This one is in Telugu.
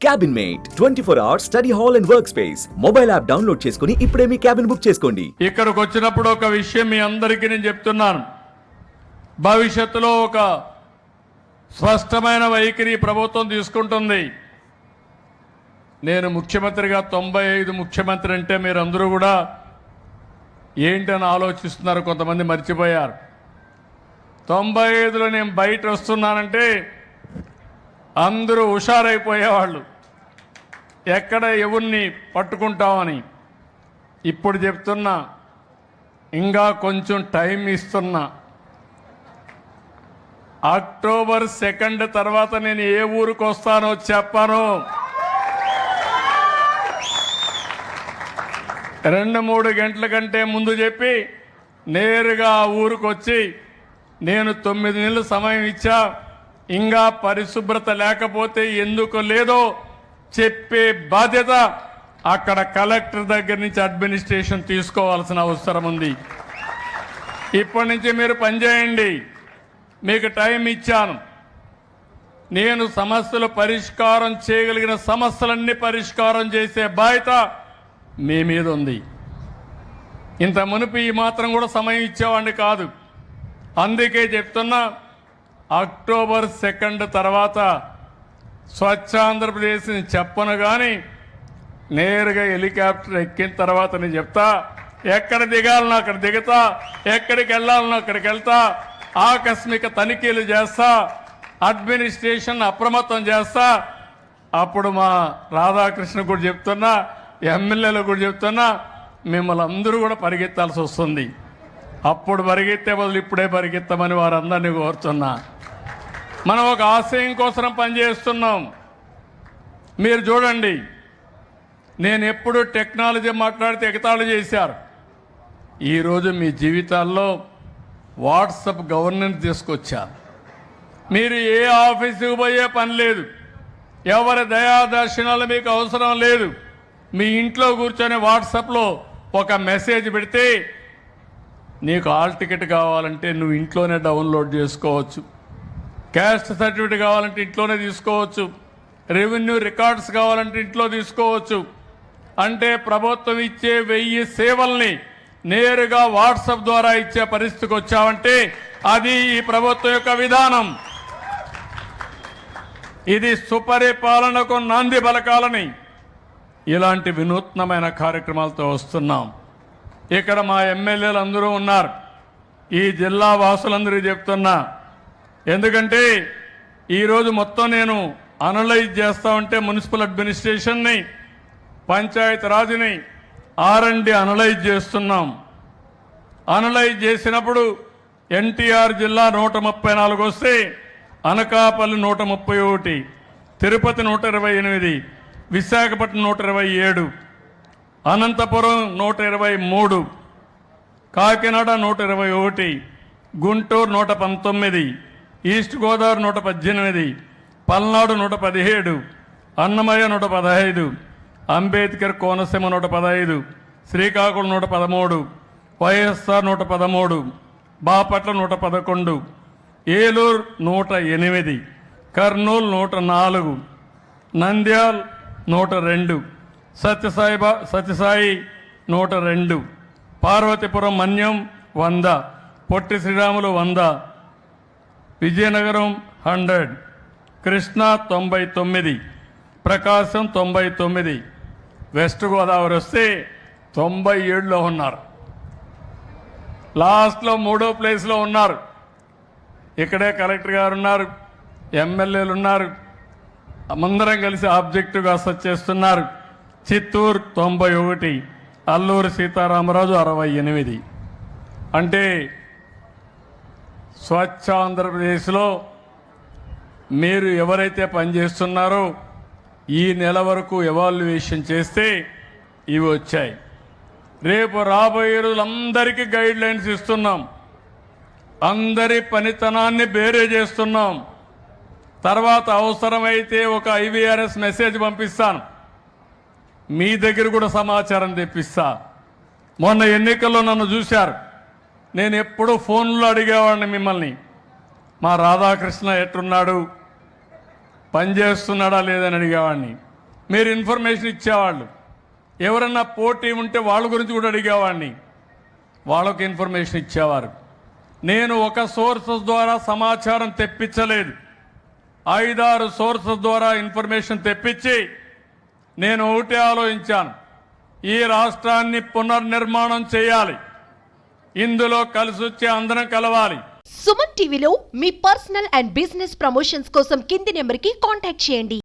Cabin mate twenty four hours study hall and work space mobile app download చేసుకుని ఇప్పుడే మీ క్యాబిన్ బుక్ చేసుకోండి. ఇక్కడికి వచ్చినప్పుడు ఒక విషయం మీ అందరికీ నేను చెప్తున్నాను. భవిష్యత్తులో ఒక స్పష్టమైన వైఖరి ప్రభుత్వం తీసుకుంటుంది. నేను ముఖ్యమంత్రిగా తొంభై ఐదు ముఖ్యమంత్రి అంటే మీరు అందరూ కూడా ఏంటని ఆలోచిస్తున్నారు కొంతమంది మర్చిపోయారు. తొంభై ఐదులో నేను బయట వస్తున్నానంటే అందరూ హుషారైపోయేవాళ్ళు. ఎక్కడ ఎవరిని పట్టుకుంటామని ఇప్పుడు చెప్తున్నా ఇంకా కొంచెం టైం ఇస్తున్నా. అక్టోబర్ సెకండ్ తర్వాత నేను ఏ ఊరికి వస్తానో చెప్పాను. రెండు మూడు గంటల కంటే ముందు చెప్పి నేరుగా ఆ ఊరికి వచ్చి నేను తొమ్మిది నెలలు సమయం ఇచ్చా. ఇంకా పరిశుభ్రత లేకపోతే ఎందుకు లేదో చెప్పే బాధ్యత అక్కడ కలెక్టర్ దగ్గర నుంచి అడ్మినిస్ట్రేషన్ తీసుకోవాల్సిన అవసరం ఉంది. ఇప్పటి నుంచి మీరు పనిచేయండి మీకు టైం ఇచ్చాను. నేను సమస్యలు పరిష్కారం చేయగలిగిన సమస్యలన్నీ పరిష్కారం చేసే బాధ్యత మీ మీద ఉంది. ఇంత మునుపు ఈ మాత్రం కూడా సమయం ఇచ్చేవాడిని కాదు. అందుకే చెప్తున్నా అక్టోబర్ సెకండ్ తర్వాత స్వచ్ఛ ఆంధ్రప్రదేశ్ని చెప్పను కానీ నేరుగా హెలికాప్టర్ ఎక్కిన తర్వాత నేను చెప్తా ఎక్కడ దిగాలనో అక్కడ దిగుతా ఎక్కడికి వెళ్ళాలనో అక్కడికి వెళ్తా ఆకస్మిక తనిఖీలు చేస్తా అడ్మినిస్ట్రేషన్ అప్రమత్తం చేస్తా. అప్పుడు మా రాధాకృష్ణ కూడా చెప్తున్నా ఎమ్మెల్యేలు కూడా చెప్తున్నా మిమ్మల్ని అందరూ కూడా పరిగెత్తాల్సి వస్తుంది. అప్పుడు పరిగెత్తే బదులు ఇప్పుడే పరిగెత్తమని వారందరినీ కోరుతున్నా. మనం ఒక ఆశయం కోసం పనిచేస్తున్నాం. మీరు చూడండి నేను ఎప్పుడు టెక్నాలజీ మాట్లాడితే ఎగతాళి చేశారు. ఈరోజు మీ జీవితాల్లో వాట్సప్ గవర్నెన్స్ తీసుకొచ్చారు. మీరు ఏ ఆఫీసుకు పోయే పని లేదు. ఎవరి దయాదర్శనాలు మీకు అవసరం లేదు. మీ ఇంట్లో కూర్చొని వాట్సాప్లో ఒక మెసేజ్ పెడితే నీకు హాల్ టికెట్ కావాలంటే నువ్వు ఇంట్లోనే డౌన్లోడ్ చేసుకోవచ్చు. క్యాస్ట్ సర్టిఫికేట్ కావాలంటే ఇంట్లోనే తీసుకోవచ్చు. రెవెన్యూ రికార్డ్స్ కావాలంటే ఇంట్లో తీసుకోవచ్చు. అంటే ప్రభుత్వం ఇచ్చే వెయ్యి సేవల్ని నేరుగా వాట్సాప్ ద్వారా ఇచ్చే పరిస్థితికి వచ్చామంటే అది ఈ ప్రభుత్వం యొక్క విధానం. ఇది సుపరిపాలనకు నాంది పలకాలని ఇలాంటి వినూత్నమైన కార్యక్రమాలతో వస్తున్నాం. ఇక్కడ మా ఎమ్మెల్యేలు అందరూ ఉన్నారు. ఈ జిల్లా వాసులందరూ చెప్తున్నా. ఎందుకంటే ఈరోజు మొత్తం నేను అనలైజ్ చేస్తా ఉంటే మున్సిపల్ అడ్మినిస్ట్రేషన్ని పంచాయత్ రాజుని ఆర్ఎండి అనలైజ్ చేస్తున్నాం. అనలైజ్ చేసినప్పుడు ఎన్టీఆర్ జిల్లా నూట ముప్పై నాలుగు వస్తే అనకాపల్లి నూట ముప్పై ఒకటి తిరుపతి నూట ఇరవై ఎనిమిది విశాఖపట్నం నూట ఇరవై ఏడు అనంతపురం నూట ఇరవై మూడు కాకినాడ నూట ఇరవై ఒకటి గుంటూరు నూట పంతొమ్మిది ఈస్ట్ గోదావరి నూట పద్దెనిమిది పల్నాడు నూట పదిహేడు అన్నమయ్య నూట పదహైదు అంబేద్కర్ కోనసీమ నూట పదహైదు శ్రీకాకుళం నూట పదమూడు వైఎస్ఆర్ నూట పదమూడు బాపట్ల నూట పదకొండు ఏలూరు నూట ఎనిమిది కర్నూలు నూట నాలుగు నంద్యాల్ నూట రెండు సత్యసాయి బా సత్యసాయి నూట రెండు పార్వతీపురం మన్యం వంద పొట్టి శ్రీరాములు వంద విజయనగరం హండ్రెడ్ కృష్ణా తొంభై తొమ్మిది ప్రకాశం తొంభై తొమ్మిది వెస్ట్ గోదావరి వస్తే తొంభై ఏడులో ఉన్నారు. లాస్ట్లో మూడో ప్లేస్లో ఉన్నారు. ఇక్కడే కలెక్టర్ గారు ఉన్నారు ఎమ్మెల్యేలు ఉన్నారు అందరం కలిసి ఆబ్జెక్టివ్గా అసెస్ చేస్తున్నారు. చిత్తూరు తొంభై ఒకటి అల్లూరి సీతారామరాజు అరవై ఎనిమిది. అంటే స్వచ్ఛ ఆంధ్రప్రదేశ్లో మీరు ఎవరైతే పనిచేస్తున్నారో ఈ నెల వరకు ఎవాల్యుయేషన్ చేస్తే ఇవి వచ్చాయి. రేపు రాబోయే రోజులు అందరికీ గైడ్ లైన్స్ ఇస్తున్నాం. అందరి పనితనాన్ని బేరే చేస్తున్నాం. తర్వాత అవసరమైతే ఒక ఐవీఆర్ఎస్ మెసేజ్ పంపిస్తాను. మీ దగ్గర కూడా సమాచారం తెప్పిస్తా. మొన్న ఎన్నికల్లో నన్ను చూశారు. నేను ఎప్పుడూ ఫోన్లో అడిగేవాడిని మిమ్మల్ని. మా రాధాకృష్ణ ఎట్టున్నాడు పనిచేస్తున్నాడా లేదని అడిగేవాడిని. మీరు ఇన్ఫర్మేషన్ ఇచ్చేవాళ్ళు. ఎవరన్నా పోటీ ఉంటే వాళ్ళ గురించి కూడా అడిగేవాడిని. వాళ్ళకు ఇన్ఫర్మేషన్ ఇచ్చేవారు. నేను ఒక సోర్సెస్ ద్వారా సమాచారం తెప్పించలేదు. ఐదారు సోర్సెస్ ద్వారా ఇన్ఫర్మేషన్ తెప్పించి నేను ఒకటే ఆలోచించాను. ఈ రాష్ట్రాన్ని పునర్నిర్మాణం చేయాలి. ఇందులో కలిసి వచ్చే అందరం కలవాలి. సుమన్ టీవీలో మీ పర్సనల్ అండ్ బిజినెస్ ప్రమోషన్స్ కోసం కింది నెంబర్కి కాంటాక్ట్ చేయండి.